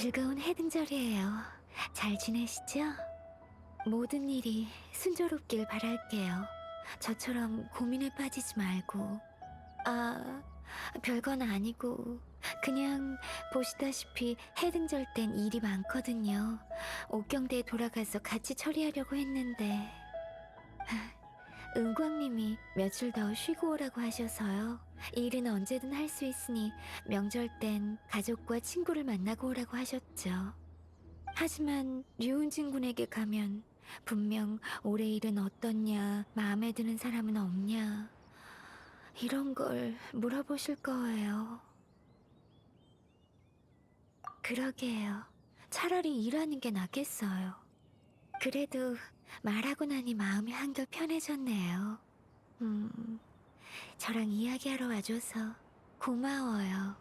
즐거운 해등절이에요. 잘 지내시죠? 모든 일이 순조롭길 바랄게요. 저처럼 고민에 빠지지 말고. 아, 별건 아니고 그냥 보시다시피 해등절 땐 일이 많거든요. 옥경대에 돌아가서 같이 처리하려고 했는데 하, 은광 님이 며칠 더 쉬고 오라고 하셔서요. 일은 언제든 할 수 있으니 명절 땐 가족과 친구를 만나고 오라고 하셨죠. 하지만 류은진 군에게 가면 분명 올해 일은 어떻냐, 마음에 드는 사람은 없냐, 이런 걸 물어보실 거예요. 그러게요. 차라리 일하는 게 낫겠어요. 그래도 말하고 나니 마음이 한결 편해졌네요. 음, 저랑 이야기하러 와줘서 고마워요.